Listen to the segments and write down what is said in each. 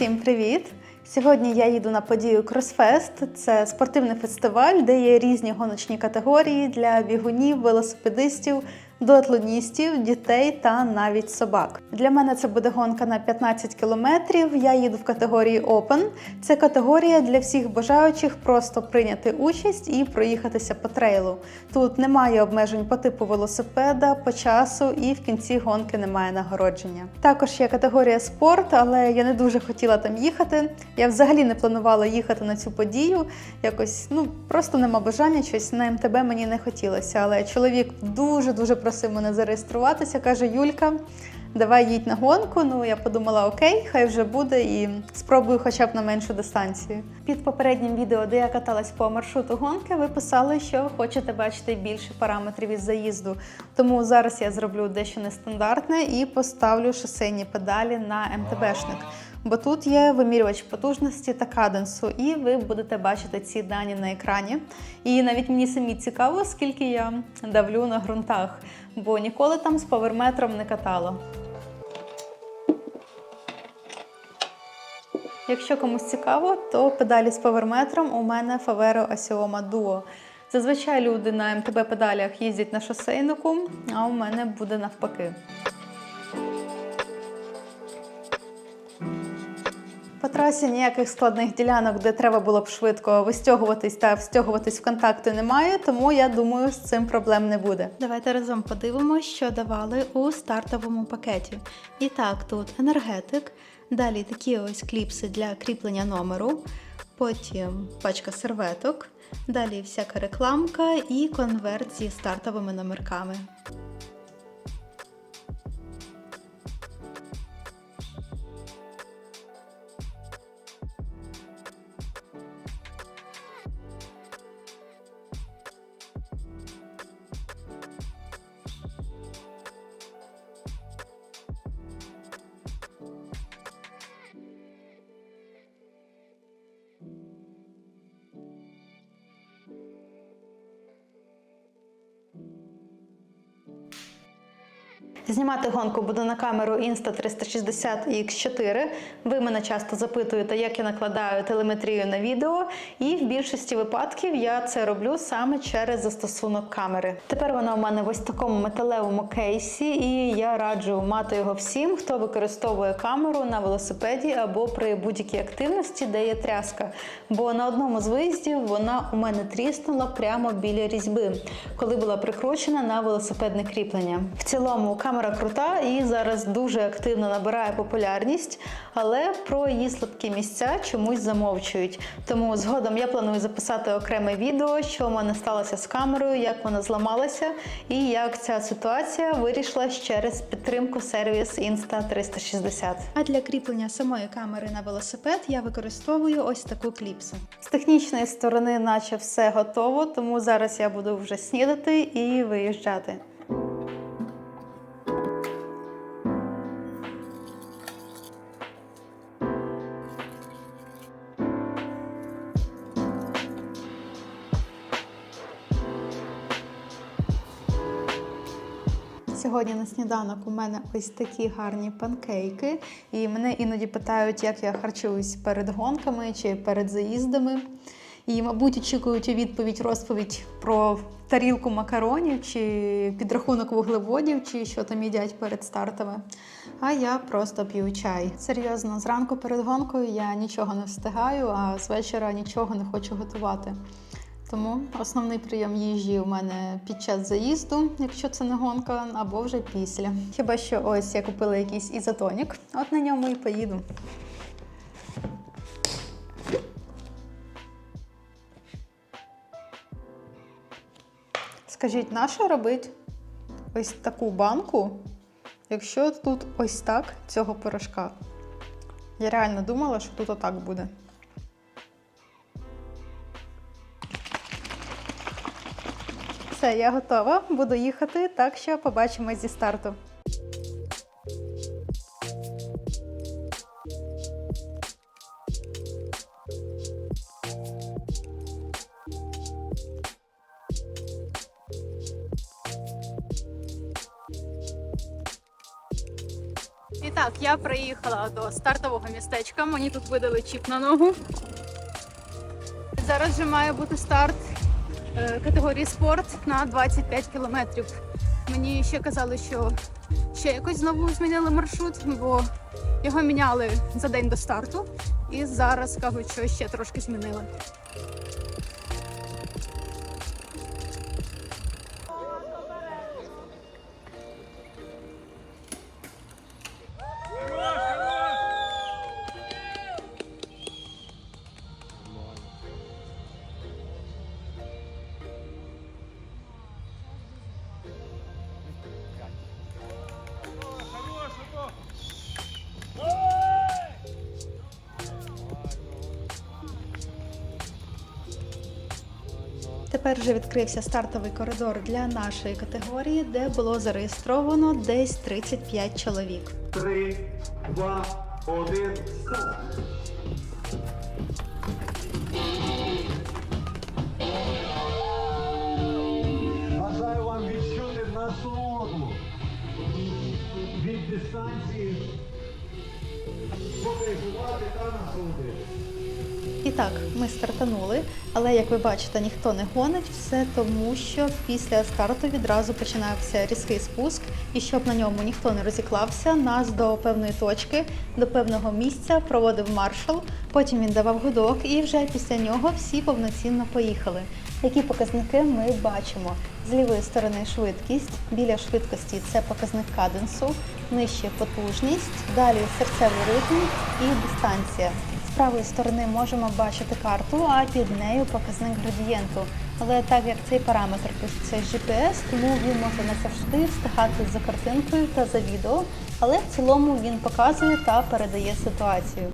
Всім привіт! Сьогодні я їду на подію Кросфест. Це спортивний фестиваль, де є різні гоночні категорії для бігунів, велосипедистів, дуатлоністів, дітей та навіть собак. Для мене це буде гонка на 15 кілометрів. Я їду в категорії Open. Це категорія для всіх бажаючих просто прийняти участь і проїхатися по трейлу. Тут немає обмежень по типу велосипеда, по часу і в кінці гонки немає нагородження. Також є категорія спорт, але я не дуже хотіла там їхати. Я взагалі не планувала їхати на цю подію. Якось ну просто нема бажання, щось на МТБ мені не хотілося. Але чоловік дуже дуже просив мене зареєструватися. каже: Юлька. Давай їдь на гонку. Ну я подумала, окей, хай вже буде, і спробую хоча б на меншу дистанцію. Під попереднім відео, де я каталась по маршруту гонки, ви писали, що хочете бачити більше параметрів із заїзду. Тому зараз я зроблю дещо нестандартне і поставлю шосейні педалі на МТБшник. Бо тут є вимірювач потужності та каденсу, і ви будете бачити ці дані на екрані. І навіть мені самі цікаво, скільки я давлю на ґрунтах, бо ніколи там з поверметром не катала. Якщо комусь цікаво, то педалі з поверметром у мене Favero Asioma Duo. Зазвичай люди на МТБ педалях їздять на шосейнику, а у мене буде навпаки. Трасі ніяких складних ділянок, де треба було б швидко вистягуватись та встягуватись в контакти, немає, тому я думаю, з цим проблем не буде. Давайте разом подивимося, що давали у стартовому пакеті. І так, тут енергетик, далі такі ось кліпси для кріплення номеру, потім пачка серветок, далі всяка рекламка і конверт зі стартовими номерками. Знімати гонку буду на камеру Insta360 X4. Ви мене часто запитуєте, як я накладаю телеметрію на відео, і в більшості випадків я це роблю саме через застосунок камери. Тепер вона у мене в ось такому металевому кейсі, і я раджу мати його всім, хто використовує камеру на велосипеді або при будь-якій активності, де є тряска. Бо на одному з виїздів вона у мене тріснула прямо біля різьби, коли була прикручена на велосипедне кріплення. В цілому камера крута і зараз дуже активно набирає популярність, але про її слабкі місця чомусь замовчують. Тому згодом я планую записати окреме відео, що в мене сталося з камерою, як вона зламалася, і як ця ситуація вирішилась через підтримку сервіс Insta360. А для кріплення самої камери на велосипед я використовую ось таку кліпсу. З технічної сторони, наче все готово, тому зараз я буду вже снідати і виїжджати. Сьогодні на сніданок у мене ось такі гарні панкейки, і мене іноді питають, як я харчуюсь перед гонками чи перед заїздами. І, мабуть, очікують у відповідь розповідь про тарілку макаронів, чи підрахунок вуглеводів, чи що там їдять перед стартами. А я просто п'ю чай. Серйозно, зранку перед гонкою я нічого не встигаю, а з вечора нічого не хочу готувати. Тому основний прийом їжі у мене під час заїзду, якщо це не гонка, або вже після. Хіба що ось я купила якийсь ізотонік, от на ньому і поїду. Скажіть, на що робить ось таку банку, якщо тут ось так цього порошка? Я реально думала, що тут отак буде. Все, я готова. Буду їхати, так що побачимось зі старту. І так, я приїхала до стартового містечка. Мені тут видали чіп на ногу. Зараз вже має бути старт категорії спорт на 25 кілометрів. Мені ще казали, що ще якось знову змінили маршрут, бо його міняли за день до старту. І зараз кажуть, що ще трошки змінили. Тепер вже відкрився стартовий коридор для нашої категорії, де було зареєстровано десь 35 чоловік. Три, два, один. Бажаю вам відчути насолоду від дистанції, покайфувати та насолодитися. І так, ми стартанули, але як ви бачите, ніхто не гонить все тому, що після старту відразу починався різкий спуск, і щоб на ньому ніхто не розіклався, нас до певної точки, до певного місця проводив маршал. Потім він давав гудок, і вже після нього всі повноцінно поїхали. Які показники ми бачимо? З лівої сторони швидкість, біля швидкості це показник каденсу, нижче потужність, далі серцевий ритм і дистанція. Правої сторони можемо бачити карту, а під нею показник градієнту. Але так як цей параметр пишеться GPS, тому він може не завжди встигати за картинкою та за відео, але в цілому він показує та передає ситуацію.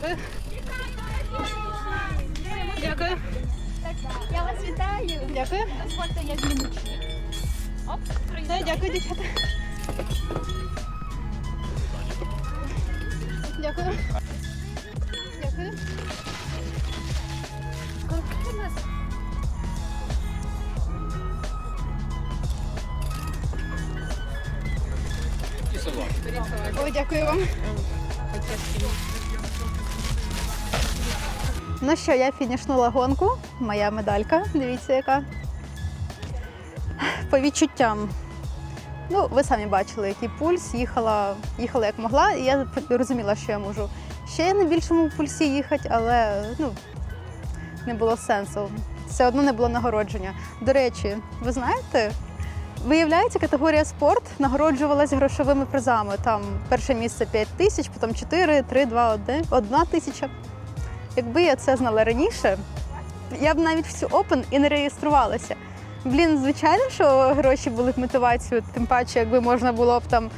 Дякую. Дякую. Я вас вітаю. Дякую. Дозвольте, я зніму. Оп, Все, дякую, дівчата. Дякую. Дякую. Скільки у нас? Ой, дякую вам. Ну що, я фінішнула гонку. Моя медалька. Дивіться, яка. По відчуттям. Ну, ви самі бачили, який пульс. Їхала, їхала як могла, і я розуміла, що я можу ще на більшому пульсі їхати, але ну, не було сенсу. Все одно не було нагородження. До речі, ви знаєте, Виявляється, категорія спорт нагороджувалась грошовими призами. Там перше місце 5 тисяч, потім 4, 3, 2, 1, 1 тисяча. Якби я це знала раніше, я б навіть в цю Open і не реєструвалася. Блін, звичайно, що гроші були б мотивацією, тим паче, якби можна було б там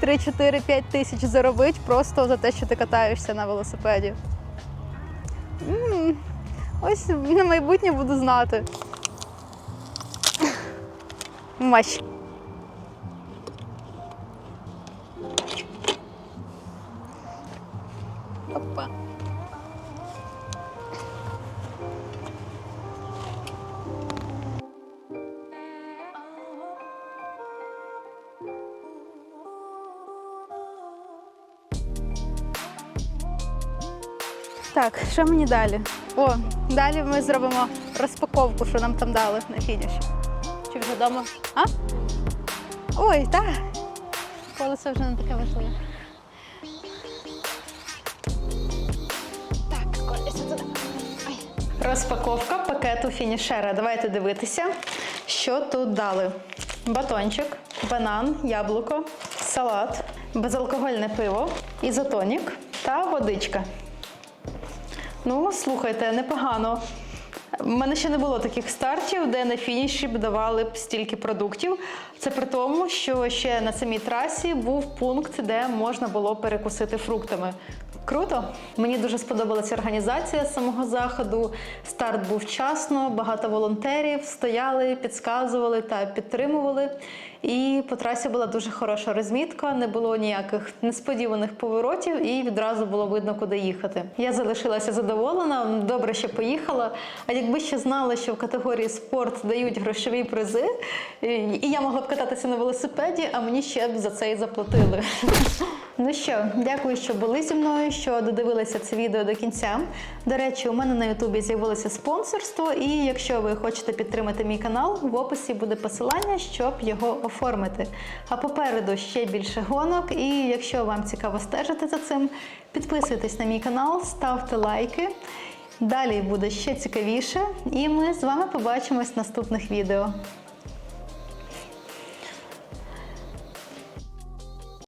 3, 4, 5 тисяч заробити просто за те, що ти катаєшся на велосипеді. Ось на майбутнє буду знати. Мащ. Так, що мені далі? О, далі ми зробимо розпаковку, що нам там дали на фініші. Чи вже вдома? А? Ой, так. Колесо вже не таке важливе. Так, колесо туди. Ай. Розпаковка пакету фінішера. Давайте дивитися, що тут дали. Батончик, банан, яблуко, салат, безалкогольне пиво, ізотонік та водичка. Ну, слухайте, непогано. У мене ще не було таких стартів, де на фініші б давали б стільки продуктів. Це при тому, що ще на самій трасі був пункт, де можна було перекусити фруктами. Круто! Мені дуже сподобалася організація самого заходу. Старт був вчасно, багато волонтерів стояли, підказували та підтримували. І по трасі була дуже хороша розмітка, не було ніяких несподіваних поворотів, і відразу було видно, куди їхати. Я залишилася задоволена, добре, що поїхала. А якби ще знала, що в категорії спорт дають грошові призи, і я могла б кататися на велосипеді, а мені ще б за це і заплатили. Ну що, дякую, що були зі мною, що додивилися це відео до кінця. До речі, у мене на Ютубі з'явилося спонсорство, і якщо ви хочете підтримати мій канал, в описі буде посилання, щоб його оформити. А попереду ще більше гонок, і якщо вам цікаво стежити за цим, підписуйтесь на мій канал, ставте лайки. Далі буде ще цікавіше, і ми з вами побачимось в наступних відео.